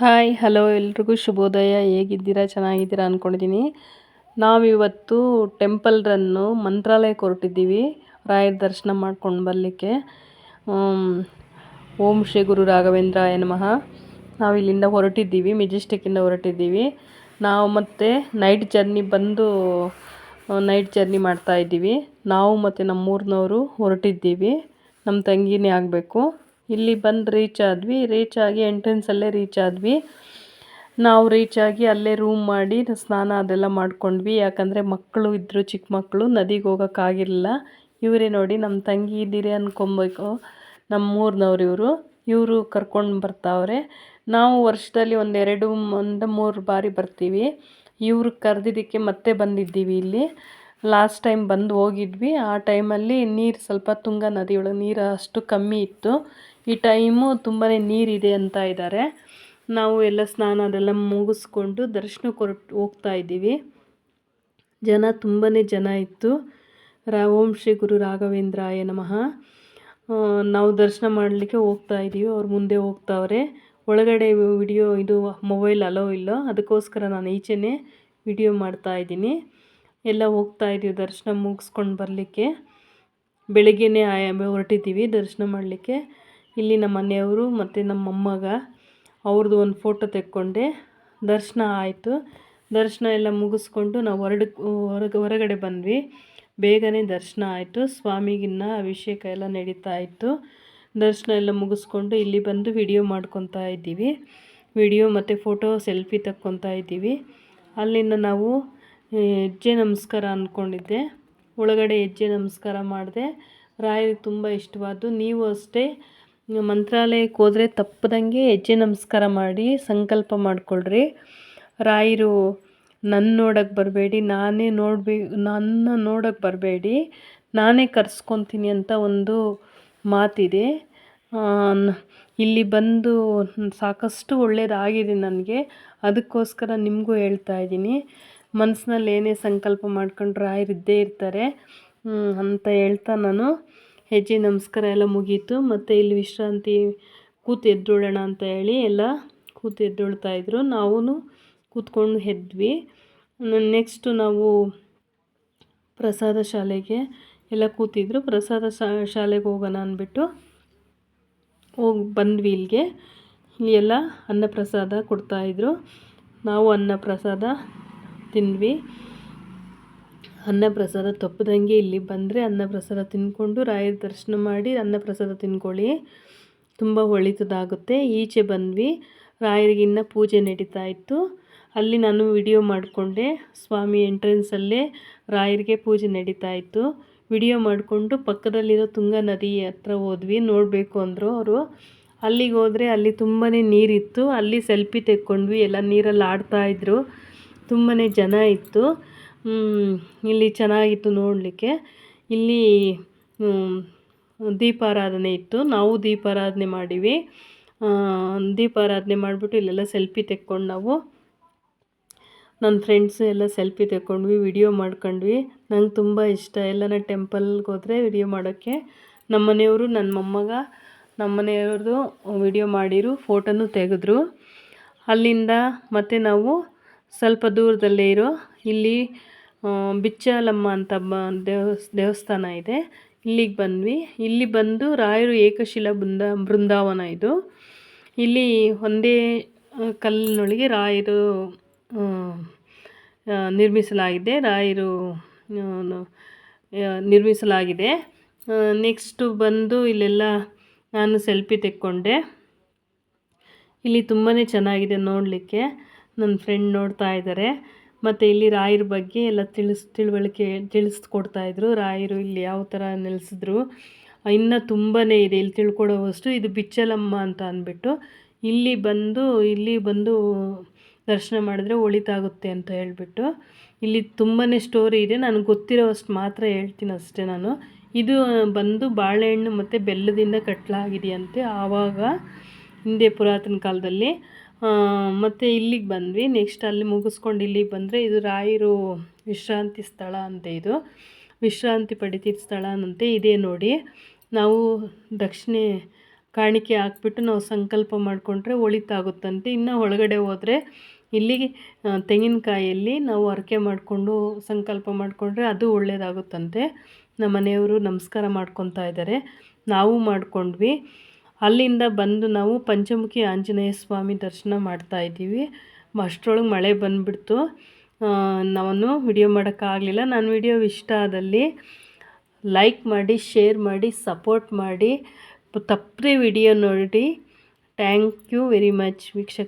Hi hello ಎಲ್ರಿಗೂ ಶುಭೋದಯ. ಹೇಗಿದ್ದೀರಾ? ಚೆನ್ನಾಗಿದ್ದೀರಾ ಅಂದ್ಕೊಂಡಿದ್ದೀನಿ ನಾವಿವತ್ತು ಟೆಂಪಲ್ ರನ್ನು ಮಂತ್ರಾಲಯಕ್ಕೆ ಹೊರಟಿದ್ದೀವಿ ರಾಯರ ದರ್ಶನ ಮಾಡ್ಕೊಂಡು ಬರಲಿಕ್ಕೆ. ಓಂ ಶ್ರೀ ಗುರು ರಾಘವೇಂದ್ರ ನಮಃ. ನಾವು ಇಲ್ಲಿಂದ ಹೊರಟಿದ್ದೀವಿ, ಮೆಜೆಸ್ಟಿಕ್ಕಿಂದ ಹೊರಟಿದ್ದೀವಿ. ನಾವು ಮತ್ತೆ ನೈಟ್ ಜರ್ನಿ ಬಂದು ನೈಟ್ ಜರ್ನಿ ಮಾಡ್ತಾಯಿದ್ದೀವಿ ನಾವು ಮತ್ತು ನಮ್ಮೂರಿನವರು ಹೊರಟಿದ್ದೀವಿ. ನಮ್ಮ ತಂಗಿನೇ ಆಗಬೇಕು. ಇಲ್ಲಿ ಬಂದು ರೀಚ್ ಆದ್ವಿ. ರೀಚ್ ಆಗಿ ಎಂಟ್ರೆನ್ಸಲ್ಲೇ ರೀಚ್ ಆದ್ವಿ. ನಾವು ರೀಚ್ ಆಗಿ ಅಲ್ಲೇ ರೂಮ್ ಮಾಡಿ ಸ್ನಾನ ಅದೆಲ್ಲ ಮಾಡ್ಕೊಂಡ್ವಿ. ಯಾಕಂದರೆ ಮಕ್ಕಳು ಇದ್ದರು ಚಿಕ್ಕ ಮಕ್ಕಳು, ನದಿಗೆ ಹೋಗೋಕ್ಕಾಗಿರಲಿಲ್ಲ ಇವರೇ ನೋಡಿ ನಮ್ಮ ತಂಗಿ ಇದ್ದೀರಿ ಅಂದ್ಕೊಬೇಕು ನಮ್ಮ ಊರಿನವ್ರು ಇವರು. ಇವರು ಕರ್ಕೊಂಡು ಬರ್ತಾವ್ರೆ. ನಾವು ವರ್ಷದಲ್ಲಿ ಒಂದೆರಡು ಒಂದು ಮೂರು ಬಾರಿ ಬರ್ತೀವಿ. ಇವರು ಕರೆದಿದ್ದಕ್ಕೆ ಮತ್ತೆ ಬಂದಿದ್ದೀವಿ ಇಲ್ಲಿ. ಲಾಸ್ಟ್ ಟೈಮ್ ಬಂದು ಹೋಗಿದ್ವಿ. ಆ ಟೈಮಲ್ಲಿ ನೀರು ಸ್ವಲ್ಪ ತುಂಗ ನದಿಯೊಳಗೆ ನೀರು ಅಷ್ಟು ಕಮ್ಮಿ ಇತ್ತು. ಈ ಟೈಮು ತುಂಬಾ ನೀರಿದೆ ಅಂತ ಇದ್ದಾರೆ ನಾವು ಎಲ್ಲ ಸ್ನಾನ ಅದೆಲ್ಲ ಮುಗಿಸ್ಕೊಂಡು ದರ್ಶನಕ್ಕೆ ಹೊರಟು ಹೋಗ್ತಾ ಇದ್ದೀವಿ. ಜನ ತುಂಬಾ ಜನ ಇತ್ತು. ರಾ, ಓಂ ಶ್ರೀ ಗುರು ರಾಘವೇಂದ್ರಾಯ ನಮಃ. ನಾವು ದರ್ಶನ ಮಾಡಲಿಕ್ಕೆ ಹೋಗ್ತಾ ಇದ್ದೀವಿ ಅವ್ರು ಮುಂದೆ ಹೋಗ್ತಾವ್ರೆ. ಒಳಗಡೆ ವಿಡಿಯೋ ಇದು ಮೊಬೈಲ್ ಅಲೋ ಇಲ್ಲೋ. ಅದಕ್ಕೋಸ್ಕರ ನಾನು ಈಚೆನೇ ವಿಡಿಯೋ ಮಾಡ್ತಾ ಇದ್ದೀನಿ. ಎಲ್ಲ ಹೋಗ್ತಾ ಇದ್ದೀವಿ ದರ್ಶನ ಮುಗಿಸ್ಕೊಂಡು ಬರಲಿಕ್ಕೆ. ಬೆಳಗ್ಗೆನೇ ಹೊರಟಿದ್ದೀವಿ ದರ್ಶನ ಮಾಡಲಿಕ್ಕೆ. ಇಲ್ಲಿ ನಮ್ಮ ಮನೆಯವರು ಮತ್ತು ನಮ್ಮ ಮೊಮ್ಮಗ ಅವ್ರದ್ದು ಒಂದು ಫೋಟೋ ತೆಕ್ಕೊಂಡೆ. ದರ್ಶನ ಆಯಿತು. ದರ್ಶನ ಎಲ್ಲ ಮುಗಿಸ್ಕೊಂಡು ನಾವು ಹೊರಡು, ಹೊರಗೆ, ಹೊರಗಡೆ ಬಂದ್ವಿ. ಬೇಗನೆ ದರ್ಶನ ಆಯಿತು. ಸ್ವಾಮಿಗಿನ್ನ ಅಭಿಷೇಕ ಎಲ್ಲ ನಡೀತಾ ಇತ್ತು. ದರ್ಶನ ಎಲ್ಲ ಮುಗಿಸ್ಕೊಂಡು ಇಲ್ಲಿ ಬಂದು ವಿಡಿಯೋ ಮಾಡ್ಕೊತಾ ಇದ್ದೀವಿ. ವಿಡಿಯೋ ಮತ್ತು ಫೋಟೋ ಸೆಲ್ಫಿ ತಕ್ಕೊತಾ ಇದ್ದೀವಿ. ಅಲ್ಲಿಂದ ನಾವು ಹೆಜ್ಜೆ ನಮಸ್ಕಾರ ಅಂದ್ಕೊಂಡಿದ್ದೆ ಒಳಗಡೆ ಹೆಜ್ಜೆ ನಮಸ್ಕಾರ ಮಾಡಿದೆ. ರಾಯರಿಗೆ ತುಂಬ ಇಷ್ಟವಾದ್ದು, ನೀವು ಅಷ್ಟೇ ಮಂತ್ರಾಲಯಕ್ಕೆ ಹೋದರೆ ತಪ್ಪದಂಗೆ ಹೆಜ್ಜೆ ನಮಸ್ಕಾರ ಮಾಡಿ, ಸಂಕಲ್ಪ ಮಾಡಿಕೊಳ್ರಿ. ರಾಯರು ನನ್ನ ನೋಡೋಕ್ಕೆ ಬರಬೇಡಿ, ನಾನೇ ನೋಡ್ಬೇ, ನನ್ನ ನೋಡೋಕ್ಕೆ ಬರಬೇಡಿ, ನಾನೇ ಕರ್ಸ್ಕೊತೀನಿ ಅಂತ ಒಂದು ಮಾತಿದೆ. ಇಲ್ಲಿ ಬಂದು ಸಾಕಷ್ಟು ಒಳ್ಳೆಯದಾಗಿದೆ ನನಗೆ. ಅದಕ್ಕೋಸ್ಕರ ನಿಮಗೂ ಹೇಳ್ತಾ ಇದ್ದೀನಿ. ಮನಸ್ಸಿನಲ್ಲಿ ಏನೇ ಸಂಕಲ್ಪ ಮಾಡ್ಕೊಂಡ್ರೆ ರಾಯರಿದ್ದೇ ಇರ್ತಾರೆ. ಅಂತ ಹೇಳ್ತಾ ನಾನು. ಹೆಜ್ಜೆ ನಮಸ್ಕಾರ ಎಲ್ಲ ಮುಗೀತು. ಮತ್ತು ಇಲ್ಲಿ ವಿಶ್ರಾಂತಿ ಕೂತು ಎದ್ದೋಳೋಣ ಅಂತ ಹೇಳಿ ಎಲ್ಲ ಕೂತು ಎದ್ದೊಳ್ತಾ ಇದ್ರು. ನಾವು ಕೂತ್ಕೊಂಡು ಎದ್ವಿ ನೆಕ್ಸ್ಟು ನಾವು ಪ್ರಸಾದ ಶಾಲೆಗೆ ಎಲ್ಲ ಕೂತಿದ್ರು. ಪ್ರಸಾದ ಶಾಲೆಗೆ ಹೋಗೋಣ ಅಂದ್ಬಿಟ್ಟು ಹೋಗಿ, ಬಂದ್ವಿ ಇಲ್ಲಿಗೆ. ಇಲ್ಲಿ ಎಲ್ಲ ಅನ್ನಪ್ರಸಾದ ಕೊಡ್ತಾಯಿದ್ರು ನಾವು ಅನ್ನಪ್ರಸಾದ ತಿಂದ್ವಿ. ಅನ್ನಪ್ರಸಾದ ತಪ್ಪದಂಗೆ ಇಲ್ಲಿ ಬಂದರೆ ಅನ್ನಪ್ರಸಾದ ತಿಂದ್ಕೊಂಡು ರಾಯರ ದರ್ಶನ ಮಾಡಿ ಅನ್ನಪ್ರಸಾದ ತಿನ್ಕೊಳ್ಳಿ. ತುಂಬ ಒಳಿತದಾಗುತ್ತೆ ಈಚೆ ಬಂದ್ವಿ. ರಾಯರಿಗಿನ್ನ ಪೂಜೆ ನಡೀತಾ ಇತ್ತು. ಅಲ್ಲಿ ನಾನು ವಿಡಿಯೋ ಮಾಡಿಕೊಂಡೆ. ಸ್ವಾಮಿ ಎಂಟ್ರೆನ್ಸಲ್ಲೇ ರಾಯರಿಗೆ ಪೂಜೆ ನಡೀತಾ ಇತ್ತು. ವಿಡಿಯೋ ಮಾಡಿಕೊಂಡು ಪಕ್ಕದಲ್ಲಿರೋ ತುಂಗ ನದಿ ಹತ್ರ ಹೋದ್ವಿ. ನೋಡಬೇಕು ಅಂದರು ಅವರು. ಅಲ್ಲಿಗೆ ಹೋದರೆ ಅಲ್ಲಿ ತುಂಬಾ ನೀರಿತ್ತು. ಅಲ್ಲಿ ಸೆಲ್ಫಿ ತೆಕ್ಕೊಂಡ್ವಿ. ಎಲ್ಲ ನೀರಲ್ಲಿ ಆಡ್ತಾಯಿದ್ರು ತುಂಬಾ ಜನ ಇತ್ತು. ಇಲ್ಲಿ ಚೆನ್ನಾಗಿತ್ತು ನೋಡಲಿಕ್ಕೆ. ಇಲ್ಲಿ ದೀಪಾರಾಧನೆ ಇತ್ತು. ನಾವು ದೀಪಾರಾಧನೆ ಮಾಡೀವಿ. ದೀಪಾರಾಧನೆ ಮಾಡಿಬಿಟ್ಟು ಇಲ್ಲೆಲ್ಲ ಸೆಲ್ಫಿ ತೆಕ್ಕೊಂಡು ನಾವು. ನನ್ನ ಫ್ರೆಂಡ್ಸು ಎಲ್ಲ ಸೆಲ್ಫಿ ತೆಕ್ಕೊಂಡ್ವಿ, ವಿಡಿಯೋ ಮಾಡ್ಕೊಂಡ್ವಿ. ನಂಗೆ ತುಂಬ ಇಷ್ಟ. ಎಲ್ಲನ ಟೆಂಪಲ್ಗೆ ಹೋದರೆ ವಿಡಿಯೋ ಮಾಡೋಕ್ಕೆ. ನಮ್ಮ ಮನೆಯವರು ನನ್ನ ಮೊಮ್ಮಗ ನಮ್ಮ ಮನೆಯವ್ರದ್ದು ವಿಡಿಯೋ ಮಾಡಿರು, ಫೋಟೋನು ತೆಗೆದ್ರು. ಅಲ್ಲಿಂದ ಮತ್ತೆ ನಾವು ಸ್ವಲ್ಪ ದೂರದಲ್ಲೇ ಇರೋ ಇಲ್ಲಿ ಬಿಚ್ಚಾಲಮ್ಮ ಅಂತ ದೇವಸ್, ದೇವಸ್ಥಾನ ಇದೆ. ಇಲ್ಲಿಗೆ ಬಂದ್ವಿ. ಇಲ್ಲಿ ಬಂದು ರಾಯರು ಏಕಶಿಲಾ ಬೃಂದ, ಬೃಂದಾವನ ಇದು. ಇಲ್ಲಿ ಒಂದೇ ಕಲ್ಲಿನೊಳಗೆ ರಾಯರು ನಿರ್ಮಿಸಲಾಗಿದೆ. ರಾಯರು ನಿರ್ಮಿಸಲಾಗಿದೆ. ನೆಕ್ಸ್ಟು ಬಂದು ಇಲ್ಲೆಲ್ಲ ನಾನು ಸೆಲ್ಫಿ ತೆಕ್ಕೊಂಡೆ. ಇಲ್ಲಿ ತುಂಬಾ ಚೆನ್ನಾಗಿದೆ ನೋಡಲಿಕ್ಕೆ. ನನ್ನ ಫ್ರೆಂಡ್ ನೋಡ್ತಾ ಇದ್ದಾರೆ ಮತ್ತು ಇಲ್ಲಿ ರಾಯರ ಬಗ್ಗೆ ಎಲ್ಲ ತಿಳಿಸ್, ತಿಳುವಳಿಕೆ ತಿಳಿಸ್ಕೊಡ್ತಾಯಿದ್ರು ರಾಯರು ಇಲ್ಲಿ ಯಾವ ಥರ ನೆಲೆಸಿದ್ರು. ಇನ್ನೂ ತುಂಬಾ ಇದೆ. ಇಲ್ಲಿ ತಿಳ್ಕೊಡೋವಷ್ಟು ಇದು ಬಿಚ್ಚಲಮ್ಮ ಅಂತ ಅಂದ್ಬಿಟ್ಟು ಇಲ್ಲಿ ಬಂದು ಇಲ್ಲಿ ಬಂದು ದರ್ಶನ ಮಾಡಿದ್ರೆ ಒಳಿತಾಗುತ್ತೆ ಅಂತ ಹೇಳಿಬಿಟ್ಟು ಇಲ್ಲಿ ತುಂಬಾ ಸ್ಟೋರಿ ಇದೆ. ನನಗೆ ಗೊತ್ತಿರೋವಷ್ಟು ಮಾತ್ರ ಹೇಳ್ತೀನಿ ಅಷ್ಟೇ ನಾನು. ಇದು ಬಂದು ಬಾಳೆಹಣ್ಣು ಮತ್ತು ಬೆಲ್ಲದಿಂದ ಕಟ್ಟಲಾಗಿದೆಯಂತೆ ಆವಾಗ ಹಿಂದೆ ಪುರಾತನ ಕಾಲದಲ್ಲಿ. ಮತ್ತು ಇಲ್ಲಿಗೆ ಬಂದ್ವಿ. ನೆಕ್ಸ್ಟ್ ಅಲ್ಲಿ ಮುಗಿಸ್ಕೊಂಡು ಇಲ್ಲಿಗೆ ಬಂದರೆ ಇದು ರಾಯರು ವಿಶ್ರಾಂತಿ ಸ್ಥಳ ಅಂತೆ ಇದು. ವಿಶ್ರಾಂತಿ ಪಡಿತಿದ್ದ ಸ್ಥಳ ಅಂತೆ, ಇದೇ ನೋಡಿ. ನಾವು ದಕ್ಷಿಣೆ ಕಾಣಿಕೆ ಹಾಕ್ಬಿಟ್ಟು ನಾವು ಸಂಕಲ್ಪ ಮಾಡಿಕೊಂಡ್ರೆ ಒಳಿತಾಗುತ್ತಂತೆ. ಇನ್ನು ಒಳಗಡೆ ಹೋದರೆ ಇಲ್ಲಿಗೆ ತೆಂಗಿನಕಾಯಲ್ಲಿ ನಾವು ಹರಕೆ ಮಾಡಿಕೊಂಡು ಸಂಕಲ್ಪ ಮಾಡಿಕೊಂಡ್ರೆ ಅದು ಒಳ್ಳೆಯದಾಗುತ್ತಂತೆ ನಮ್ಮ ಮನೆಯವರು ನಮಸ್ಕಾರ ಮಾಡ್ಕೊತಾ ಇದ್ದಾರೆ. ನಾವು ಮಾಡ್ಕೊಂಡ್ವಿ. ಅಲ್ಲಿಂದ ಬಂದು ನಾವು ಪಂಚಮುಖಿ ಆಂಜನೇಯ ಸ್ವಾಮಿ ದರ್ಶನ ಮಾಡ್ತಾ ಇದ್ದೀವಿ. ಅಷ್ಟರೊಳಗೆ ಮಳೆ ಬಂದುಬಿಡ್ತು. ನಾನು ವಿಡಿಯೋ ಮಾಡೋಕ್ಕಾಗಲಿಲ್ಲ. ನನ್ನ ವಿಡಿಯೋ ಇಷ್ಟ ಆದಲ್ಲಿ ಲೈಕ್ ಮಾಡಿ ಶೇರ್ ಮಾಡಿ ಸಪೋರ್ಟ್ ಮಾಡಿ ತಪ್ಪದೆ ವಿಡಿಯೋ ನೋಡಿ. ಥ್ಯಾಂಕ್ ಯು ವೆರಿ ಮಚ್ ವೀಕ್ಷಕ